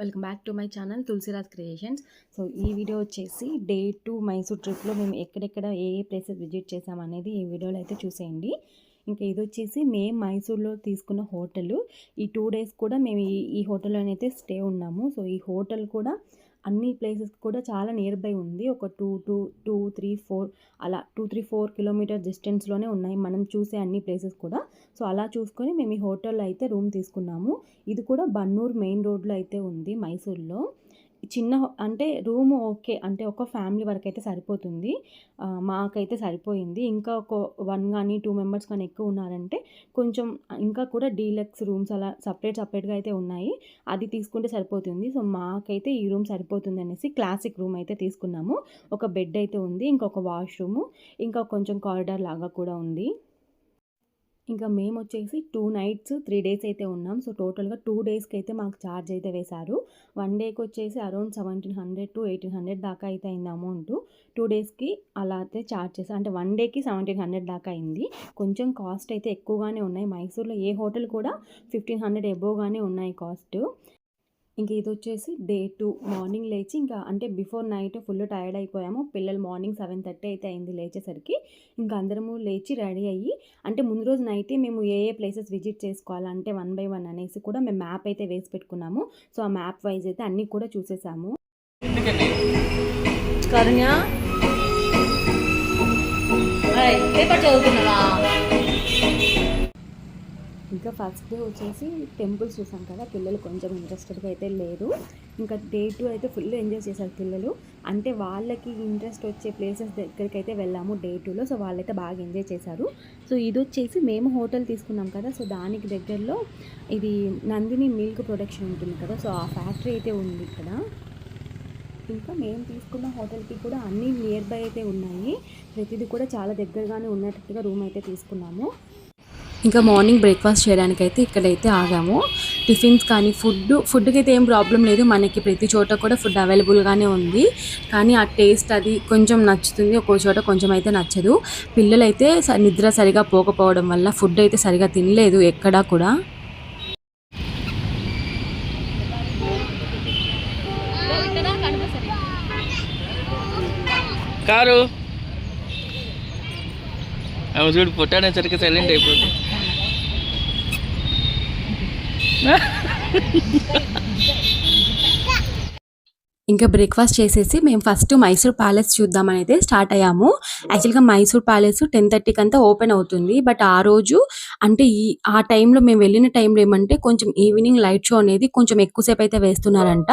Welcome back to my channel Tulasiraj creations. So ఈ video వచ్చేసి day two Mysore ట్రిప్లో మేము ఎక్కడెక్కడ ఏ ఏ ప్లేసెస్ విజిట్ చేసామనేది ఈ వీడియోలో అయితే చూసేయండి. ఇంకా ఇది వచ్చేసి మేము మైసూర్లో తీసుకున్న హోటల్. ఈ టూ డేస్ కూడా మేము ఈ ఈ హోటల్లోనైతే స్టే ఉన్నాము. సో ఈ హోటల్ కూడా అన్ని ప్లేసెస్ కూడా చాలా నియర్ బై ఉంది. ఒక two two two three four అలా టూ త్రీ ఫోర్ కిలోమీటర్ డిస్టెన్స్లోనే ఉన్నాయి. మనం చూసే అన్ని ప్లేసెస్ కూడా. సో అలా చూసుకొని మేము ఈ హోటల్లో అయితే రూమ్ తీసుకున్నాము. ఇది కూడా బన్నూర్ మెయిన్ రోడ్లో అయితే ఉంది మైసూర్లో. చిన్న అంటే రూమ్ ఓకే అంటే ఒక ఫ్యామిలీ వరకు అయితే సరిపోతుంది మాకైతే సరిపోయింది. ఇంకా ఒక వన్ కానీ టూ మెంబర్స్ కానీ ఎక్కువ ఉన్నారంటే కొంచెం ఇంకా కూడా డీలక్స్ రూమ్స్ అలా సపరేట్ సపరేట్గా అయితే ఉన్నాయి. అది తీసుకుంటే సరిపోతుంది. సో మాకైతే ఈ రూమ్ సరిపోతుంది అనేసి క్లాసిక్ రూమ్ అయితే తీసుకున్నాము. ఒక బెడ్ అయితే ఉంది ఇంకొక వాష్రూమ్ ఇంకా కొంచెం కారిడార్ లాగా కూడా ఉంది. ఇంకా మేము వచ్చేసి టూ నైట్స్ త్రీ డేస్ అయితే ఉన్నాం. సో టోటల్గా టూ డేస్కి అయితే మాకు ఛార్జ్ అయితే వేశారు. వన్ డేకి వచ్చేసి around seventeen hundred to eighteen hundred దాకా అయితే అయింది అమౌంట్ టూ డేస్కి అలా అయితే ఛార్జ్ చేశారు. అంటే వన్ డేకి సెవెంటీన్ హండ్రెడ్ దాకా అయింది. కొంచెం కాస్ట్ అయితే ఎక్కువగానే ఉన్నాయి. మైసూర్లో ఏ హోటల్ కూడా ఫిఫ్టీన్ హండ్రెడ్ ఎబోగానే ఉన్నాయి కాస్ట్ ఇంక ఇది వచ్చేసి డే టూ మార్నింగ్ లేచి ఇంకా అంటే బిఫోర్ నైట్ ఫుల్ టైర్డ్ అయిపోయాము. పిల్లలు మార్నింగ్ సెవెన్ థర్టీ అయితే అయింది లేచేసరికి. ఇంకా అందరము లేచి రెడీ అయ్యి అంటే ముందు రోజు నైటే మేము ఏ ఏ ప్లేసెస్ విజిట్ చేసుకోవాలంటే వన్ బై వన్ అనేసి కూడా మేము మ్యాప్ అయితే వేసి పెట్టుకున్నాము. సో ఆ మ్యాప్ వైజ్ అయితే అన్నీ కూడా చూసేసాము. కరుణ్య. పేపర్ చదువుతున్నావా? ఇంకా ఫస్ట్ డే వచ్చేసి టెంపుల్స్ చూసాం కదా పిల్లలు కొంచెం ఇంట్రెస్టెడ్గా అయితే లేరు. ఇంకా డే టూ అయితే ఫుల్ ఎంజాయ్ చేశారు పిల్లలు. అంటే వాళ్ళకి ఇంట్రెస్ట్ వచ్చే ప్లేసెస్ దగ్గరికి అయితే వెళ్ళాము డే టూలో సో వాళ్ళైతే బాగా ఎంజాయ్ చేశారు. సో ఇది వచ్చేసి మేము హోటల్ తీసుకున్నాం కదా సో దానికి దగ్గరలో ఇది నందిని మిల్క్ ప్రొడక్షన్ ఉంటుంది కదా సో ఆ ఫ్యాక్టరీ అయితే ఉంది ఇక్కడ. ఇంకా మేము తీసుకున్న హోటల్కి కూడా అన్నీ నియర్ బై అయితే ఉన్నాయి. ప్రతిదీ కూడా చాలా దగ్గరగానే ఉన్నట్టుగా రూమ్ అయితే తీసుకున్నాము. ఇంకా మార్నింగ్ బ్రేక్ఫాస్ట్ చేయడానికి అయితే ఇక్కడైతే ఆగాము. టిఫిన్స్ కానీ ఫుడ్ ఫుడ్కి అయితే ఏం ప్రాబ్లం లేదు. మనకి ప్రతి చోట కూడా ఫుడ్ అవైలబుల్గానే ఉంది. కానీ ఆ టేస్ట్ అది కొంచెం నచ్చుతుంది. ఒక్కో చోట కొంచెం అయితే నచ్చదు. పిల్లలైతే స- నిద్ర సరిగా పోకపోవడం వల్ల ఫుడ్ అయితే సరిగా తినలేదు ఎక్కడా కూడా. కారు? ఆమె చూడు పుట్టాడే సరిగ్గా సైలెంట్ అయిపోతుంది. ఇంకా బ్రేక్ఫాస్ట్ చేసేసి మేము ఫస్ట్ మైసూర్ ప్యాలెస్ చూద్దామని అయితే స్టార్ట్ అయ్యాము యాక్చువల్గా మైసూర్ ప్యాలెస్ టెన్ థర్టీకి అంతా ఓపెన్ అవుతుంది. బట్ ఆ రోజు అంటే ఈ ఆ టైంలో మేము వెళ్ళిన టైంలో ఏమంటే కొంచెం ఈవినింగ్ లైట్ షో అనేది కొంచెం ఎక్కువసేపు అయితే వేస్తున్నారంట.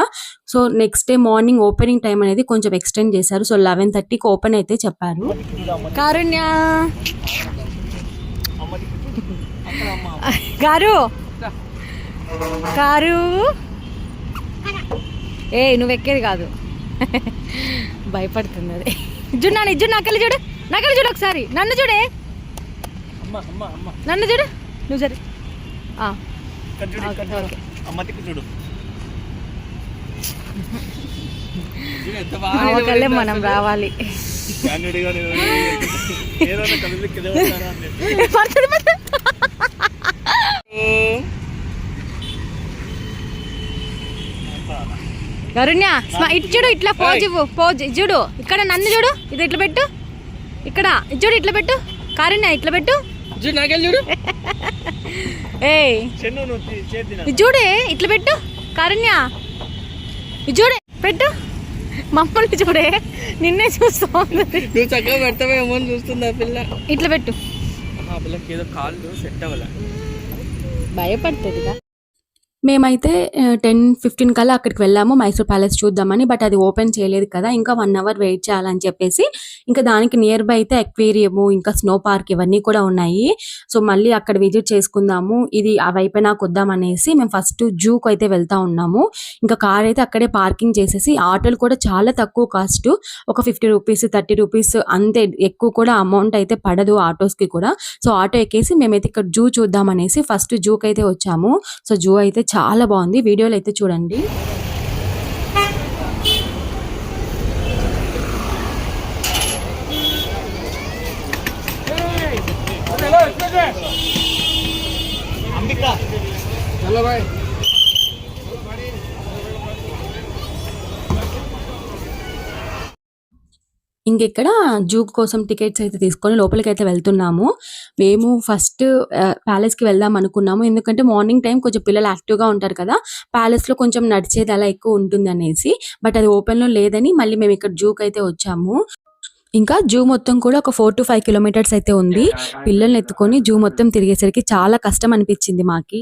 So next day morning opening time అనేది కొంచెం ఎక్స్టెండ్ చేశారు. సో లెవెన్ థర్టీకి ఓపెన్ అయితే చెప్పారు. కారుణ్య! గారు! కారు. ఏ నువ్వు ఎక్కేది కాదు. భయపడుతుంది అది. నాన్న చూడు నాకెళ్ళి చూడు. నాకెళ్ళి చూడు ఒకసారి. నన్ను చూడే. నన్ను చూడు. నువ్వు సరే. చూడు మనం రావాలి. పడుతుంది, స్మ- ఇటు చూడు ఇట్లా పోజ్ ఇవ్వు పోజ్ చూడు ఇక్కడ నన్ను చూడు ఇది ఇట్లా పెట్టు ఇక్కడ ఇది చూడు ఇట్లా పెట్టు కారుణ్య ఇట్లా పెట్టు. చూడు ఏయ్. చూడే ఇట్లా పెట్టు కారుణ్య. చూడే పెట్టు. మమ్మల్ని చూడే నిన్నే చూస్తా ఉంది. నువ్వు చక్కగా పెడతావేమో అని చూస్తుంది పిల్ల. ఇట్లా పెట్టు. ఆ పిల్లకి ఏదో కాళ్ళు సెట్ అవ్వాల? భయపడుతుందిగా మేమైతే టెన్ ఫిఫ్టీన్ కల్లా అక్కడికి వెళ్ళాము మైసూర్ ప్యాలెస్ చూద్దామని బట్ అది ఓపెన్ చేయలేదు కదా ఇంకా వన్ అవర్ వెయిట్ చేయాలని చెప్పేసి ఇంకా దానికి నియర్ బై అయితే అక్వేరియము ఇంకా స్నో పార్క్ ఇవన్నీ కూడా ఉన్నాయి. సో మళ్ళీ అక్కడ విజిట్ చేసుకుందాము ఇది అవి నాకు వద్దాం అనేసి మేము ఫస్ట్ జూకు అయితే వెళ్తా ఉన్నాము. ఇంకా కార్ అయితే అక్కడే పార్కింగ్ చేసేసి ఆటోలు కూడా చాలా తక్కువ కాస్ట్ ఒక ఫిఫ్టీ రూపీస్ థర్టీ రూపీస్ అంతే ఎక్కువ కూడా అమౌంట్ అయితే పడదు ఆటోస్కి కూడా. సో ఆటో ఎక్కేసి మేమైతే ఇక్కడ జూ చూద్దాం అనేసి ఫస్ట్ జూకి అయితే వచ్చాము. సో జూ అయితే చాలా బాగుంది. వీడియోలో అయితే చూడండి. ఇంకెక్కడ జూ కోసం టికెట్స్ అయితే తీసుకొని లోపలికి అయితే వెళ్తున్నాము. మేము ఫస్ట్ ప్యాలెస్కి వెళ్దాం అనుకున్నాము. ఎందుకంటే మార్నింగ్ టైం కొంచెం పిల్లలు యాక్టివ్గా ఉంటారు కదా ప్యాలెస్లో కొంచెం నడిచేది అలా ఎక్కువ ఉంటుంది అనేసి బట్ అది ఓపెన్లో లేదని మళ్ళీ మేము ఇక్కడ జూకి అయితే వచ్చాము. ఇంకా జూ మొత్తం కూడా ఒక ఫోర్ టు ఫైవ్ కిలోమీటర్స్ అయితే ఉంది. పిల్లల్ని ఎత్తుకొని జూ మొత్తం తిరిగేసరికి చాలా కష్టం అనిపించింది మాకి.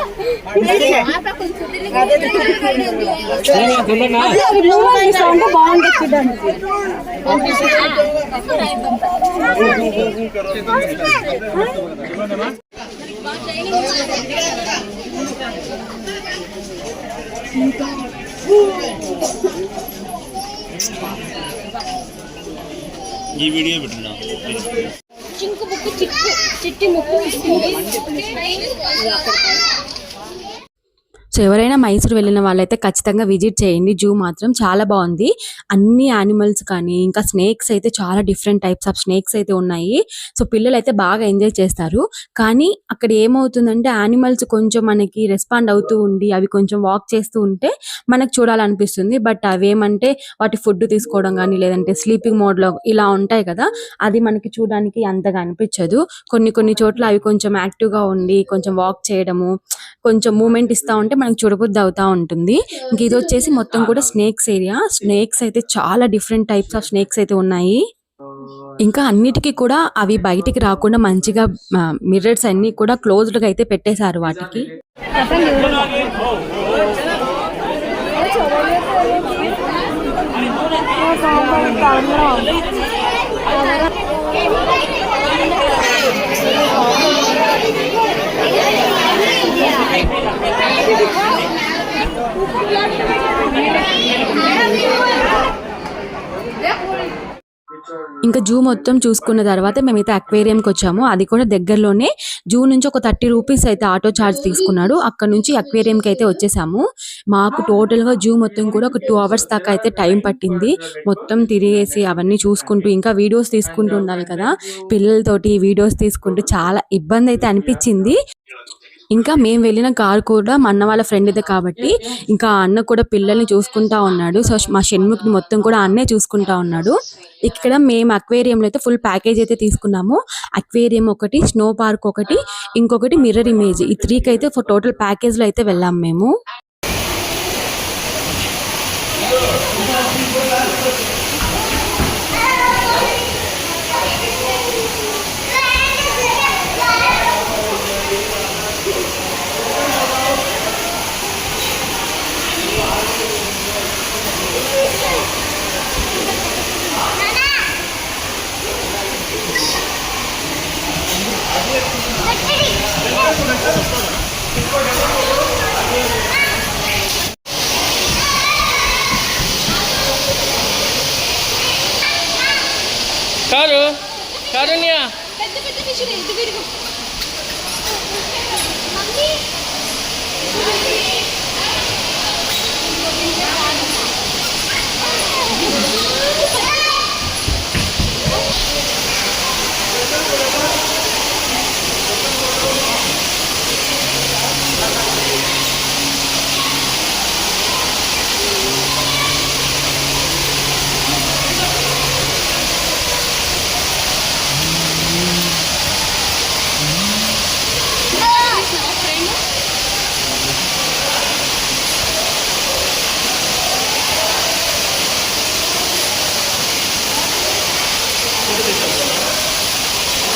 ఈ వీడియో పెట్టున్నా ఎవరైనా మైసూర్ వెళ్ళిన వాళ్ళైతే ఖచ్చితంగా విజిట్ చేయండి. జూ మాత్రం చాలా బాగుంది. అన్ని యానిమల్స్ కానీ ఇంకా స్నేక్స్ అయితే చాలా డిఫరెంట్ టైప్స్ ఆఫ్ స్నేక్స్ అయితే ఉన్నాయి. సో పిల్లలు అయితే బాగా ఎంజాయ్ చేస్తారు. కానీ అక్కడ ఏమవుతుందంటే యానిమల్స్ కొంచెం మనకి రెస్పాండ్ అవుతూ ఉండి అవి కొంచెం వాక్ చేస్తూ ఉంటే మనకు చూడాలనిపిస్తుంది. బట్ అవేమంటే వాటి ఫుడ్ తీసుకోవడం కానీ లేదంటే స్లీపింగ్ మోడ్లో ఇలా ఉంటాయి కదా అది మనకి చూడడానికి అంతగా అనిపించదు. కొన్ని కొన్ని చోట్ల అవి కొంచెం యాక్టివ్గా ఉండి కొంచెం వాక్ చేయడము కొంచెం మూమెంట్ ఇస్తా ఉంటే మనకు చూడబుద్ధి అవుతా ఉంటుంది. ఇంక ఇది వచ్చేసి మొత్తం కూడా స్నేక్స్ ఏరియా. స్నేక్స్ అయితే చాలా డిఫరెంట్ టైప్స్ ఆఫ్ స్నేక్స్ అయితే ఉన్నాయి. ఇంకా అన్నిటికీ కూడా అవి బయటికి రాకుండా మంచిగా మిర్రర్స్ అన్ని కూడా క్లోజ్డ్గా అయితే పెట్టేశారు వాటికి. ఇంకా జూ మొత్తం చూసుకున్న తర్వాత మేమైతే అక్వేరియంకి వచ్చాము. అది కూడా దగ్గరలోనే. జూ నుంచి ఒక థర్టీ రూపీస్ అయితే ఆటో చార్జ్ తీసుకున్నాడు. అక్కడ నుంచి అక్వేరియంకి అయితే వచ్చేసాము. మాకు టోటల్గా జూ మొత్తం కూడా ఒక టూ అవర్స్ దాకా అయితే టైం పట్టింది. మొత్తం తిరిగేసి అవన్నీ చూసుకుంటూ ఇంకా వీడియోస్ తీసుకుంటూ ఉండాలి కదా. పిల్లలతోటి వీడియోస్ తీసుకుంటూ చాలా ఇబ్బంది అయితే అనిపించింది. ఇంకా మేము వెళ్ళిన కార్ కూడా మా అన్న వాళ్ళ ఫ్రెండ్దే కాబట్టి ఇంకా అన్న కూడా పిల్లల్ని చూసుకుంటా ఉన్నాడు. సో మా షణ్ముఖిని మొత్తం కూడా అన్నే చూసుకుంటా ఉన్నాడు. ఇక్కడ మేము అక్వేరియంలో అయితే ఫుల్ ప్యాకేజ్ అయితే తీసుకున్నాము. అక్వేరియం ఒకటి స్నో పార్క్ ఒకటి ఇంకొకటి మిర్రర్ ఇమేజ్ ఈ త్రీకి అయితే టోటల్ ప్యాకేజ్లో అయితే వెళ్ళాము మేము కారు కారుణ్య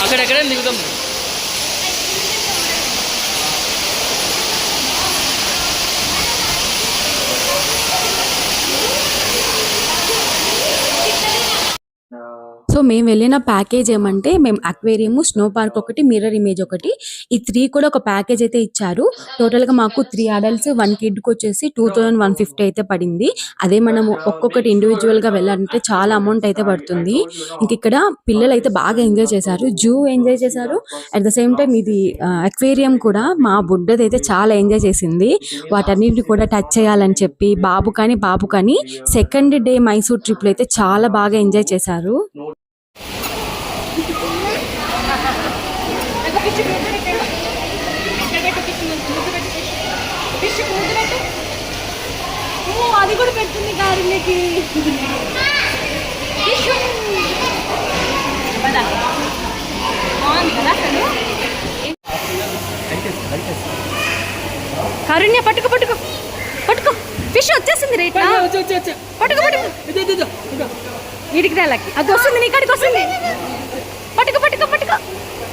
అక్కడెక్కడ దిగుతాం సో మేము వెళ్ళిన ప్యాకేజ్ ఏమంటే మేము అక్వేరియం స్నో పార్క్ ఒకటి మిర్రర్ ఇమేజ్ ఒకటి. ఈ త్రీ కూడా ఒక ప్యాకేజ్ అయితే ఇచ్చారు. టోటల్గా మాకు త్రీ అడల్ట్స్ వన్ కిడ్కి వచ్చేసి టూ థౌసండ్ వన్ ఫిఫ్టీ అయితే పడింది. అదే మనము ఒక్కొక్కటి ఇండివిజువల్గా వెళ్ళాలంటే చాలా అమౌంట్ అయితే పడుతుంది. ఇంక ఇక్కడ పిల్లలు అయితే బాగా ఎంజాయ్ చేశారు. జూ ఎంజాయ్ చేశారు. అట్ ద సేమ్ టైం ఇది అక్వేరియం కూడా మా బుడ్డది అయితే చాలా ఎంజాయ్ చేసింది. వాటన్నిటిని కూడా టచ్ చేయాలని చెప్పి బాబు కానీ బాబు కానీ సెకండ్ డే మైసూర్ ట్రిప్లో అయితే చాలా బాగా ఎంజాయ్ చేశారు. అది కూడా పెట్టింది కారుకి కరుణ్య పట్టుకో పట్టుకో. పట్టుకో. ఫిష్ వచ్చేసింది రేట్ పట్టుకో పట్టుకో. వీడికి రాలకి అది వస్తుంది నీ కాడికి వస్తుంది. పట్టుకో పట్టుకో పట్టుకో.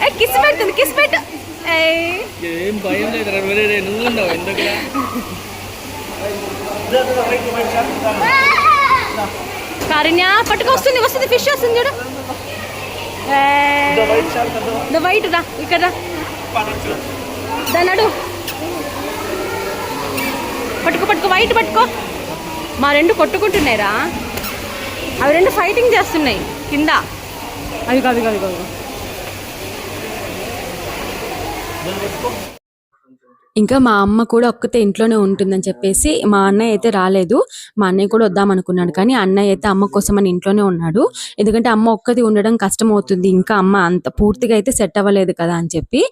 ఏ కిస్ పెడుతుంది కిస్ పెట్టు. ఏం భయం లేదు నువ్వు ఉన్నావు ఎందుకు కారుణ్య పట్టుకో వస్తుంది వస్తుంది ఫిష్ వస్తుంది చూడు. వైట్ రా ఇక్కడ రా. దాని అడు పట్టుకో పట్టుకో వైట్ పట్టుకో. మా రెండు కొట్టుకుంటున్నాయిరా. అవి రెండు ఫైటింగ్ చేస్తున్నాయి. కింద. అవి కాదు కాదు కాదు. ఇంకా మా అమ్మ కూడా ఒక్కతే ఇంట్లోనే ఉంటుందని చెప్పేసి మా అన్నయ్య అయితే రాలేదు. మా అన్నయ్య కూడా వద్దాం అనుకున్నాడు కానీ అన్నయ్య అయితే అమ్మ కోసం అని ఇంట్లోనే ఉన్నాడు. ఎందుకంటే అమ్మ ఒక్కది ఉండడం కష్టం అవుతుంది ఇంకా అమ్మ అంత పూర్తిగా అయితే సెట్ అవ్వలేదు కదా అని చెప్పి.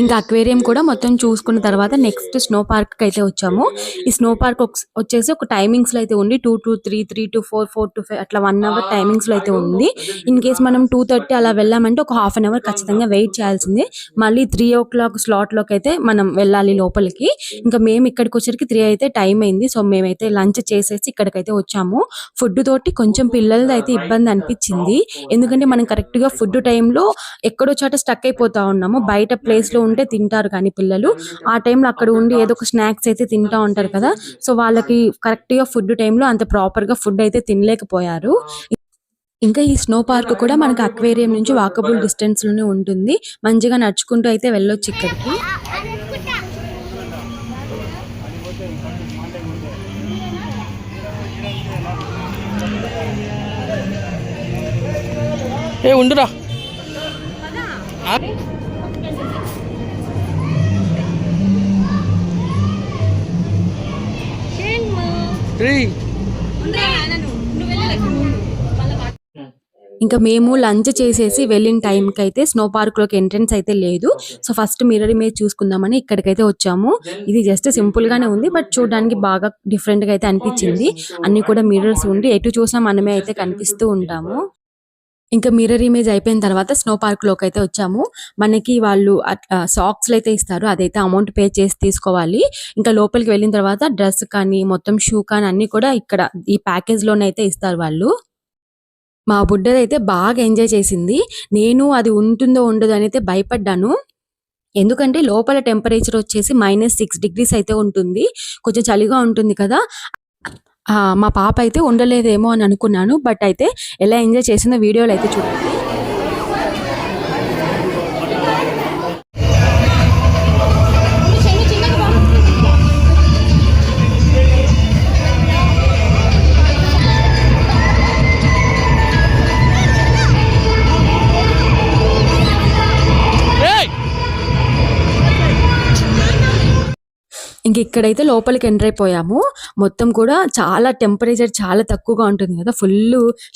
ఇంకా అక్వేరియం కూడా మొత్తం చూసుకున్న తర్వాత నెక్స్ట్ స్నో పార్క్ అయితే వచ్చాము. ఈ స్నో పార్క్ వచ్చేసి ఒక టైమింగ్స్లో అయితే ఉంది. Two to three three to four four to five అట్లా వన్ అవర్ టైమింగ్స్లో అయితే ఉంది. ఇన్ కేస్ మనం టూ థర్టీ అలా వెళ్ళామంటే ఒక హాఫ్ అన్ అవర్ ఖచ్చితంగా వెయిట్ చేయాల్సిందే. మళ్ళీ త్రీ ఓ క్లాక్ స్లాట్లోకి అయితే మనం వెళ్ళాలి లోపలికి. ఇంకా మేము ఇక్కడికి వచ్చరికి త్రీ అయితే టైం అయింది. సో మేమైతే లంచ్ చేసేసి ఇక్కడికైతే వచ్చాము. ఫుడ్ తోటి కొంచెం పిల్లలది అయితే ఇబ్బంది అనిపించింది. ఎందుకంటే మనం కరెక్ట్గా ఫుడ్ టైంలో ఎక్కడో చోట స్టక్ అయిపోతా ఉన్నాము. బయట ప్లేస్లో ఉంటే తింటారు కానీ పిల్లలు. ఆ టైంలో అక్కడ ఉండి ఏదో ఒక స్నాక్స్ అయితే తింటా ఉంటారు కదా. సో వాళ్ళకి కరెక్ట్గా ఫుడ్ టైంలో అంత ప్రాపర్గా ఫుడ్ అయితే తినలేకపోయారు. ఇంకా ఈ స్నో పార్క్ కూడా మనకి అక్వేరియం నుంచి వాకబుల్ డిస్టెన్స్లోనే ఉంటుంది. మంచిగా నడుచుకుంటూ అయితే వెళ్ళొచ్చు ఇక్కడికి. ఏ ఉండురా. ఇంకా మేము లంచ్ చేసేసి వెళ్ళిన టైంకి అయితే స్నో పార్క్లోకి ఎంట్రన్స్ అయితే లేదు. సో ఫస్ట్ మిర్రర్ ఇమేజ్ చూసుకుందామని ఇక్కడికైతే వచ్చాము. ఇది జస్ట్ సింపుల్ గానే ఉంది బట్ చూడడానికి బాగా డిఫరెంట్గా అయితే అనిపించింది. అన్ని కూడా మిర్రర్స్ ఉండి ఎటు చూసినా మనమే అయితే కనిపిస్తూ ఉంటాము. ఇంకా మిర్రర్ ఇమేజ్ అయిపోయిన తర్వాత స్నో పార్క్లోకి అయితే వచ్చాము. మనకి వాళ్ళు సాక్స్లు అయితే ఇస్తారు. అదైతే అమౌంట్ పే చేసి తీసుకోవాలి. ఇంకా లోపలికి వెళ్ళిన తర్వాత డ్రెస్ కానీ మొత్తం షూ కానీ అన్నీ కూడా ఇక్కడ ఈ ప్యాకేజ్లోనే అయితే ఇస్తారు వాళ్ళు. మా బుడ్డదైతే అయితే బాగా ఎంజాయ్ చేసింది. నేను అది ఉంటుందో ఉండదో అని అయితే భయపడ్డాను. ఎందుకంటే లోపల టెంపరేచర్ వచ్చేసి మైనస్ సిక్స్ డిగ్రీస్ అయితే ఉంటుంది. కొంచెం చలిగా ఉంటుంది కదా. మా పాప అయితే ఉండలేదేమో అని అనుకున్నాను బట్ అయితే ఎలా ఎంజాయ్ చేసిందో వీడియోలో అయితే చూడండి. ఇంక ఇక్కడైతే లోపలికి ఎంటర్ అయిపోయాము. మొత్తం కూడా చాలా టెంపరేచర్ చాలా తక్కువగా ఉంటుంది కదా. ఫుల్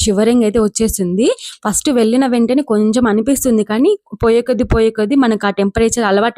షివరింగ్ అయితే వచ్చేస్తుంది ఫస్ట్ వెళ్ళిన వెంటనే కొంచెం అనిపిస్తుంది కానీ పోయే కొద్ది పోయే కొద్ది మనకు ఆ టెంపరేచర్ అలవాటు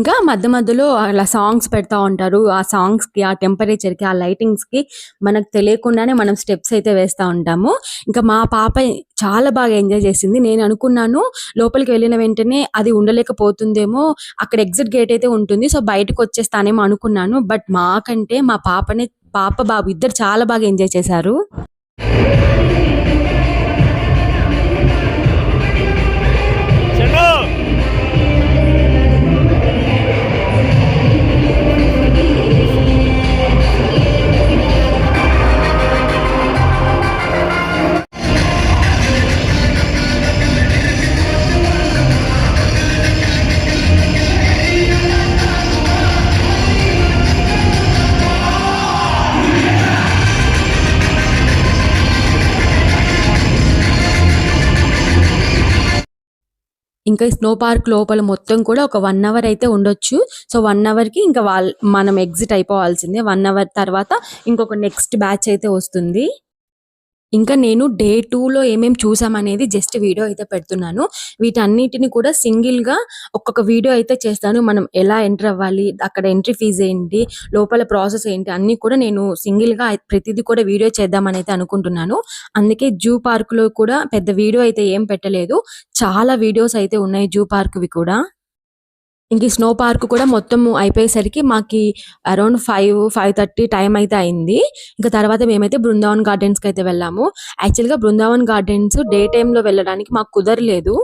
ఇంకా మధ్య మధ్యలో అలా సాంగ్స్ పెడతా ఉంటారు. ఆ సాంగ్స్కి ఆ టెంపరేచర్కి ఆ లైటింగ్స్కి మనకు తెలియకుండానే మనం స్టెప్స్ అయితే వేస్తా ఉంటాము. ఇంకా మా పాప చాలా బాగా ఎంజాయ్ చేసింది. నేను అనుకున్నాను లోపలికి వెళ్ళిన వెంటనే అది ఉండలేకపోతుందేమో అక్కడ ఎగ్జిట్ గేట్ అయితే ఉంటుంది సో బయటకు వచ్చేస్తానేమో అనుకున్నాను. బట్ మాకంటే మా పాపనే పాప బాబు ఇద్దరు చాలా బాగా ఎంజాయ్ చేశారు. ఇంకా స్నో పార్క్ లోపల మొత్తం కూడా ఒక వన్ అవర్ అయితే ఉండొచ్చు. సో వన్ అవర్కి ఇంకా వాళ్ళ మనం ఎగ్జిట్ అయిపోవాల్సిందే. వన్ అవర్ తర్వాత ఇంకొక నెక్స్ట్ బ్యాచ్ అయితే వస్తుంది. ఇంకా నేను డే టూ లో ఏమేమి చూసామనేది జస్ట్ వీడియో అయితే పెడుతున్నాను. వీటన్నిటిని కూడా సింగిల్గా ఒక్కొక్క వీడియో అయితే చేస్తాను. మనం ఎలా ఎంటర్ అవ్వాలి అక్కడ ఎంట్రీ ఫీజు ఏంటి లోపల ప్రాసెస్ ఏంటి అన్ని కూడా నేను సింగిల్గా ప్రతిదీ కూడా వీడియో చేద్దామని అయితే అనుకుంటున్నాను. అందుకే జూ పార్క్లో కూడా పెద్ద వీడియో అయితే ఏం పెట్టలేదు. చాలా వీడియోస్ అయితే ఉన్నాయి జూ పార్క్ వి కూడా. ఇంక ఈ స్నో పార్క్ కూడా మొత్తం అయిపోయేసరికి మాకు around five five thirty time అయితే అయింది. ఇంకా తర్వాత మేమైతే బృందావన్ గార్డెన్స్కి అయితే వెళ్ళాము. యాక్చువల్గా బృందావన్ గార్డెన్స్ డే లో వెళ్ళడానికి మాకు కుదరలేదు.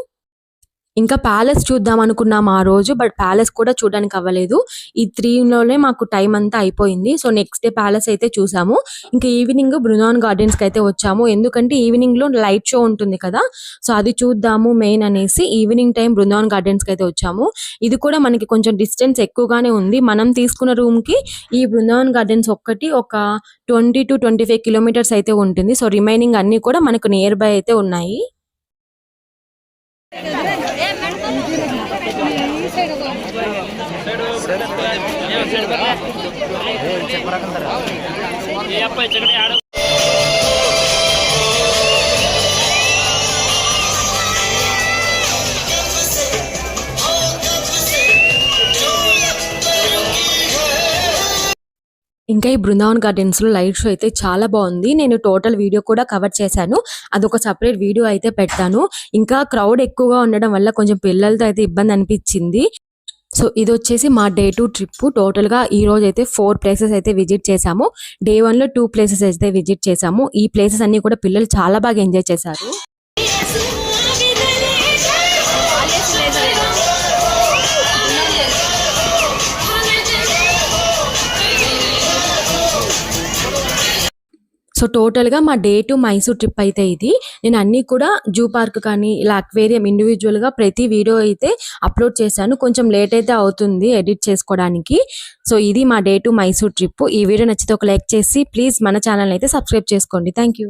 ఇంకా ప్యాలెస్ చూద్దాం అనుకున్నాం ఆ రోజు బట్ ప్యాలెస్ కూడా చూడడానికి అవ్వలేదు. ఈ త్రీ లోనే మాకు టైం అంతా అయిపోయింది. సో నెక్స్ట్ డే ప్యాలెస్ అయితే చూసాము. ఇంకా ఈవినింగ్ బృందావన్ గార్డెన్స్కి అయితే వచ్చాము. ఎందుకంటే ఈవినింగ్లో లైట్ షో ఉంటుంది కదా. సో అది చూద్దాము మెయిన్ అనేసి ఈవినింగ్ టైం బృందావన్ గార్డెన్స్కి అయితే వచ్చాము. ఇది కూడా మనకి కొంచెం డిస్టెన్స్ ఎక్కువగానే ఉంది. మనం తీసుకున్న రూమ్కి ఈ బృందావన్ గార్డెన్స్ ఒక్కటి ఒక twenty to twenty five kilometres అయితే ఉంటుంది. సో రిమైనింగ్ అన్ని కూడా మనకు నియర్ బై అయితే ఉన్నాయి. ఏ ఇంకా ఈ బృందావన్ గార్డెన్స్లో లైట్ షో అయితే చాలా బాగుంది నేను టోటల్ వీడియో కూడా కవర్ చేశాను అదొక సపరేట్ వీడియో అయితే పెట్టాను ఇంకా క్రౌడ్ ఎక్కువగా ఉండడం వల్ల కొంచెం పిల్లలతో అయితే ఇబ్బంది అనిపించింది సో ఇది వచ్చేసి మా డే టూ ట్రిప్ టోటల్గా ఈరోజు ఈ రోజు అయితే ఫోర్ ప్లేసెస్ అయితే విజిట్ చేశాము డే వన్లో టూ ప్లేసెస్ అయితే విజిట్ చేశాము ఈ ప్లేసెస్ అన్నీ కూడా పిల్లలు చాలా బాగా ఎంజాయ్ చేశారు సో టోటల్గా మా డే టు మైసూర్ ట్రిప్ అయితే ఇది. నేను అన్ని కూడా జూ పార్క్ కానీ ఇలా అక్వేరియం ఇండివిజువల్గా ప్రతి వీడియో అయితే అప్లోడ్ చేశాను. కొంచెం లేట్ అయితే అవుతుంది ఎడిట్ చేసుకోవడానికి. సో ఇది మా డే టు మైసూర్ ట్రిప్. ఈ వీడియో నచ్చితే ఒక లైక్ చేసి ప్లీజ్ మన ఛానల్ అయితే సబ్స్క్రైబ్ చేసుకోండి. Thank you